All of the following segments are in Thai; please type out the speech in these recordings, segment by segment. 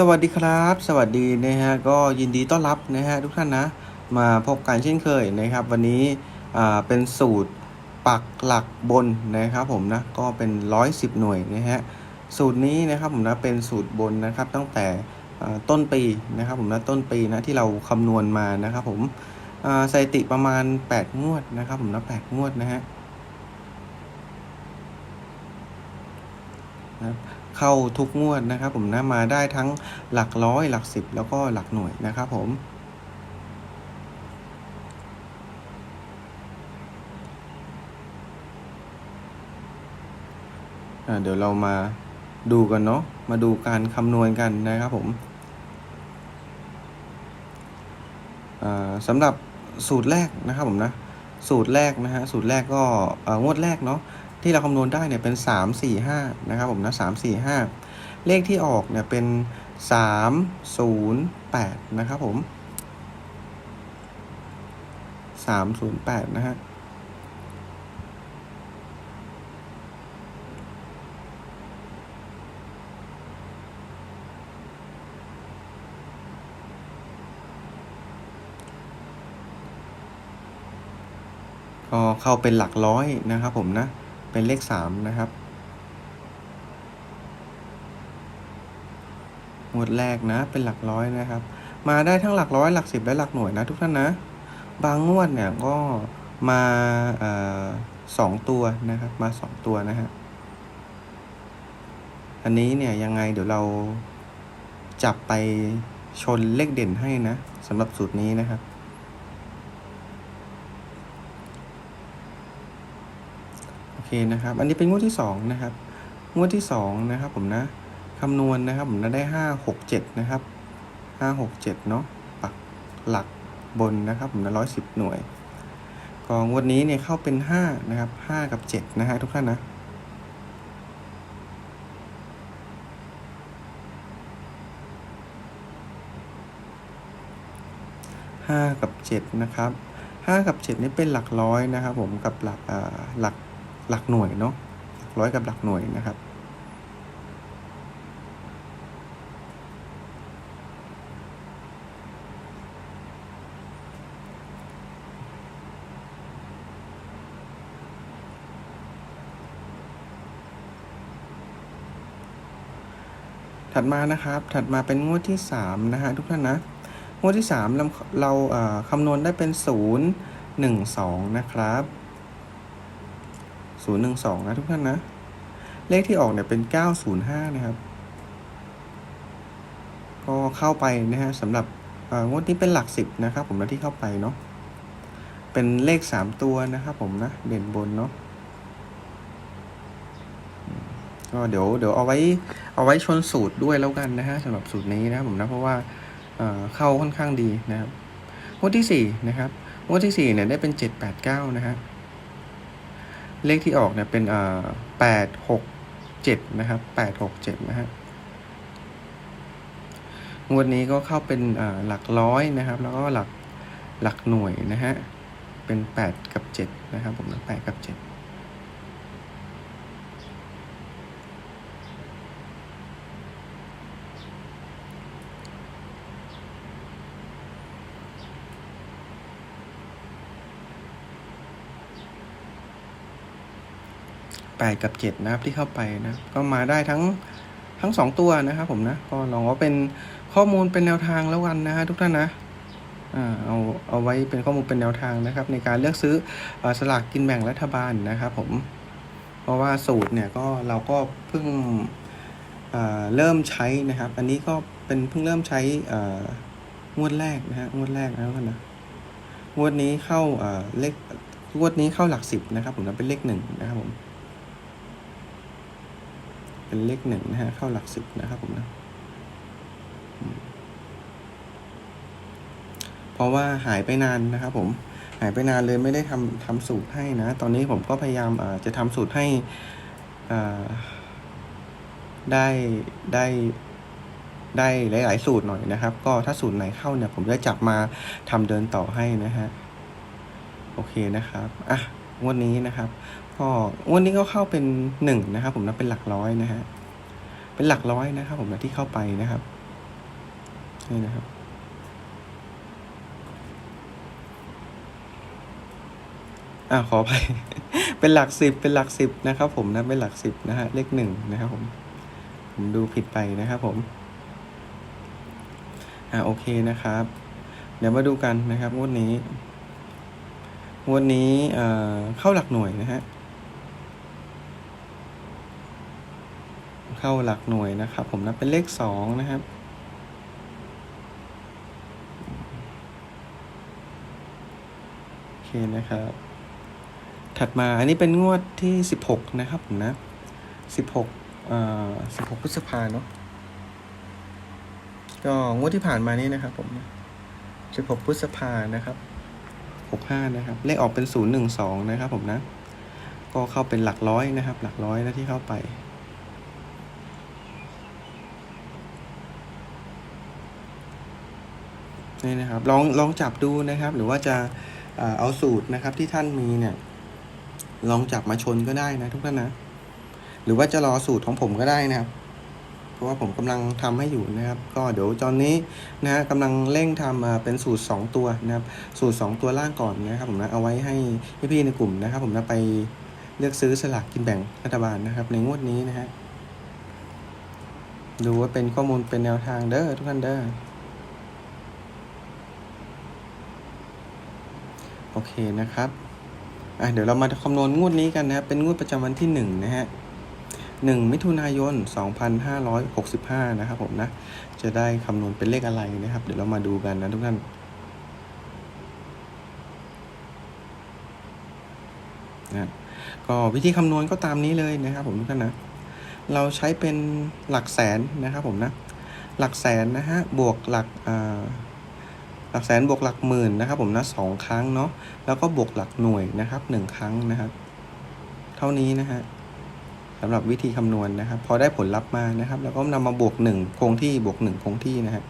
สวัสดีครับ สวัสดีนะฮะก็ยินดีต้อนรับนะฮะทุกท่านนะ มาพบกันเช่นเคยนะครับ วันนี้อ่าเป็นสูตรปักหลักบนนะครับผมนะก็เป็นร้อยสิบหน่วยนะฮะสูตรนี้นะครับผมนะเป็นสูตรบนนะครับตั้งแต่ต้นปีนะครับผมนะต้นปีนะที่เราคำนวณมานะครับผมสถิติประมาณ 8 งวดนะครับผมนะ8งวดนะฮะนะ เข้าทุกงวดนะครับ ผมนะมาได้ทั้งหลักร้อยหลักสิบแล้วก็หลักหน่วยนะครับผมเดี๋ยวเรามาดูกันเนาะมาดูการคำนวณกันนะครับผมสำหรับสูตรแรกนะครับผมนะสูตรแรกนะฮะสูตรแรกก็งวดแรกเนาะ ที่เราคำนวณได้เนี่ยเป็น 3 4 5 นะครับผมนะ3 4 5 เลขที่ออกเนี่ยเป็น 3 0 8 นะครับผม 308 นะฮะก็เข้าเป็นหลักร้อยนะครับผมนะ เป็นเลขสามนะครับหมวดแรกนะเป็นหลักร้อยนะครับ มาได้ทั้งหลักร้อยหลักสิบและหลักหน่วยนะทุกท่านนะ บางงวดเนี่ยก็มาอสองตัวนะครับ มาสองตัวนะฮะอันนี้เนี่ยยังไงเดี๋ยวเราจับไปชนเลขเด่นให้นะสำหรับสูตรนี้นะครับ โอ เคนะครับ อันนี้เป็นงวดที่สองนะครับ งวดที่สองนะครับผมนะคำนวณนะครับผมนะได้ห้าหกเจ็ดนะครับห้าหกเจ็ดเนาะปักหลักบนนะครับผมนะร้อยสิบหน่วย ก็งวดนี้เนี่ยเข้าเป็นห้านะครับห้ากับเจ็ดนะฮะทุกท่านนะห้ากับเจ็ดนะครับห้ากับเจ็ดนี่เป็นหลักร้อยนะครับผมกับหลักอ่าหลัก หลักหน่วยเนาะร้อยกับหลักหน่วยนะครับ ถัดมานะครับ ถัดมาเป็นงวดที่สามนะฮะทุกท่านนะ งวดที่สามเราเราคำนวณได้เป็นศูนย์หนึ่งสองนะครับ ศูนย์หนึ่งสองนะทุกท่านนะ เลขที่ออกเนี่ยเป็นเก้าศูนย์ห้านะครับ ก็เข้าไปนะฮะสำหรับงวดนี้เป็นหลักสิบนะครับผมนะที่เข้าไปเนาะ เป็นเลขสามตัวนะครับผมนะ เด่นบนเนาะก็เดี๋ยวเดี๋ยวเอาไว้เอาไว้ชนสูตรด้วยแล้วกันนะฮะสำหรับสูตรนี้นะครับผมนะเพราะว่าเอ่อเข้าค่อนข้างดีนะครับงวดที่สี่นะครับงวดที่สี่เนี่ยได้เป็นเจ็ดแปดเก้านะฮะ เลขที่ออกเนี่ยเป็นอ่าแปดหกเจ็ดนะครับแปดหกเจ็ดนะฮะงวดนี้ก็เข้าเป็นอ่าหลักร้อยนะครับ แล้วก็หลักหลักหน่วยนะฮะเป็นแปดกับเจ็ดนะครับผมแปดกับเจ็ดแปดกับเจ็ดนะครับที่เข้าไปนะก็มาได้ทั้งทั้งสองตัวนะครับผมนะก็ลองว่าเป็นข้อมูลเป็นแนวทางแล้วกันนะฮะทุกท่านนะเอาเอาไว้เป็นข้อมูลเป็นแนวทางนะครับ ในการเลือกซื้ออสลากกินแบ่งรัฐบาลนะครับผมเพราะว่าสูตรเนี่ยก็เราก็เพิ่งเเริ่มใช้นะครับ อันนี้ก็เป็นเพิ่งเริ่มใช้งวดแรกนะฮะงวดแรกนะครับนะงวดนี้เข้าเอ่อเลขงวดนี้เข้าหลักสิบนะครับ ผมนะเป็นเลขหนึ่งนะครับผม เป็นเลขหนึ่งนะฮะเข้าหลักสิบนะครับผมนะเพราะว่าหายไปนานนะครับผมหายไปนานเลยไม่ได้ทำทำสูตรให้นะ ตอนนี้ผมก็พยายามจะทำสูตรให้ได้ได้ได้หลาย ๆ สูตรหน่อยนะครับ ก็ถ้าสูตรไหนเข้าเนี่ย ผมจะจับมาทำเดินต่อให้นะฮะ โอเคนะครับ อะ งวดนี้นะครับ ก็วดนี้ก็เข้าเป็นหนึ่งนะครับ ผมนะเป็นหลักร้อยนะฮะเป็นหลักร้อยนะครับ ผมนะที่เข้าไปนะครับนี่นะครับอ่าขอไปเป็นหลักสิบเป็นหลักสิบนะครับ ผมนะเป็นหลักสิบนะฮะเลขหนึ่งนะครับผมผมดูผิดไปนะครับผมอ่าโอเคนะครับ เดี๋ยวมาดูกันนะครับงวดนี้งวดนี้เอ่อเข้าหลักหน่วยนะฮะ เข้าหลักหน่วยนะครับ ผมนะเป็นเลขสองนะครับ โอเคนะครับ ถัดมาอันนี้เป็นงวดที่สิบหกนะครับผมนะสิบหกเอ่อสิบหกพฤษภาเนาะก็งวดที่ผ่านมานี่นะครับ ผมสิบหกพฤษภานะครับหกห้านะครับ เลขออกเป็นศูนย์หนึ่งสองนะครับ ผมนะ ก็เข้าเป็นหลักร้อยนะครับ หลักร้อยนะที่เข้าไป นี่นะครับลองลองจับดูนะครับ หรือว่าจะเอาสูตรนะครับที่ท่านมีเนี่ย ลองจับมาชนก็ได้นะ ทุกท่านนะ หรือว่าจะรอสูตรของผมก็ได้นะครับ เพราะว่าผมกำลังทำให้อยู่นะครับ ก็เดี๋ยวตอนนี้นะฮะกำลังเร่งทำอ่าเป็นสูตร 2 ตัวนะครับ สูตร 2 ตัวล่างก่อนนะครับ ผมนะเอาไว้ให้พี่ๆในกลุ่มนะครับ ผมนะไปเลือกซื้อสลากกินแบ่งรัฐบาลนะครับ ในงวดนี้นะฮะดูว่าเป็นข้อมูลเป็นแนวทางเด้อทุกท่านเด้อ อเคนะครับอะเดี๋ยวเรามาคำนวณงวดนี้กันนะครับ เป็นงวดประจำวันที่หนึ่งนะฮะหนึ่งมิถุนายน 2565 นะครับผมนะ จะได้คำนวณเป็นเลขอะไรนะครับ เดี๋ยวเรามาดูกันนะทุกท่านนะก็วิธีคำนวณก็ตามนี้เลยนะครับผมทุกท่านนะ เราใช้เป็นหลักแสนนะครับผมนะ หลักแสนนะฮะ บวกหลักอ่า หลักแสนบวกหลักหมื่นนะครับผมนะสองครั้งเนาะแล้วก็บวกหลักหน่วยนะครับหนึ่งครั้งนะครับ เท่านี้นะฮะสำหรับวิธีคำนวณนะครับ พอได้ผลลัพธ์มานะครับ แล้วก็นำมาบวกหนึ่งคงที่บวกหนึ่งคงที่นะฮะ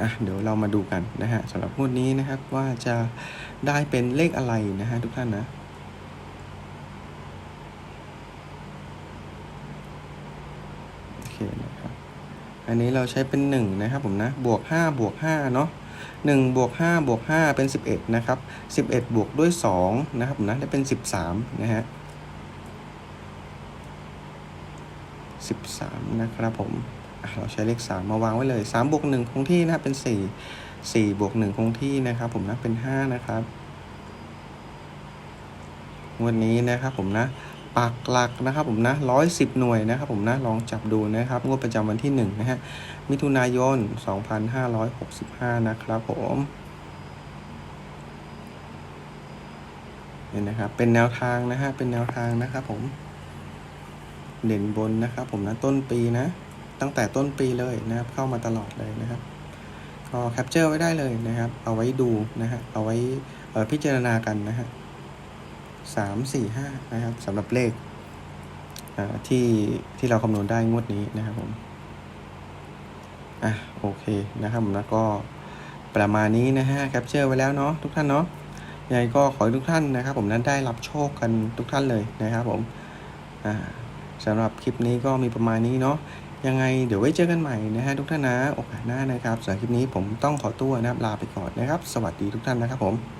อะเดี๋ยวเรามาดูกันนะฮะสำหรับงวดนี้นะครับว่าจะได้เป็นเลขอะไรนะฮะทุกท่านนะโอเคนะครับ อันนี้เราใช้เป็น 1 นะครับผมนะบวก5บวก5เนาะ1บวก5บวก5เป็น 11 นะครับ 11 บวกด้วย 2 นะครับผมนะได้เป็น 13 นะฮะ13 นะครับผมเราใช้เลข 3 มาวางไว้เลย 3 บวก 1 คงที่นะเป็น 4 4 บวก 1 คงที่นะครับผมนะเป็น 5 นะครับ วันนี้นะครับผมนะ ปักหลักนะครับผมนะร้อยสิบหน่วยนะครับผมนะลองจับดูนะครับงวดประจำวันที่หนึ่งนะฮะ มิถุนายนสองพันห้าร้อยหกสิบห้านะครับผมนี่นะครับเป็นแนวทางนะฮะเป็นแนวทางนะครับผม เด่นบนนะครับผมนะต้นปีนะ ตั้งแต่ต้นปีเลยนะครับเข้ามาตลอดเลยนะครับก็แคปเจอร์ไว้ได้เลยนะครับ เอาไว้ดูนะฮะเอาไว้พิจารณากันนะฮะ สามสี่ห้านะครับสำหรับเลขที่ที่เราคำนวณได้งวดนี้นะครับผมอะโอเคนะครับผมแล้วก็ประมาณนี้นะฮะแคปเจอร์ไว้แล้วเนาะทุกท่านเนาะยังไงก็ขอให้ทุกท่านนะครับ ผมนั้นได้รับโชคกันทุกท่านเลยนะครับผมอ่าสำหรับคลิปนี้ก็มีประมาณนี้เนาะยังไงเดี๋ยวไว้เจอกันใหม่นะฮะทุกท่านนะโอกาสหน้านะครับสำหรับคลิปนี้ผมต้องขอตัวนะครับลาไปก่อนนะครับ สวัสดีทุกท่านนะครับผม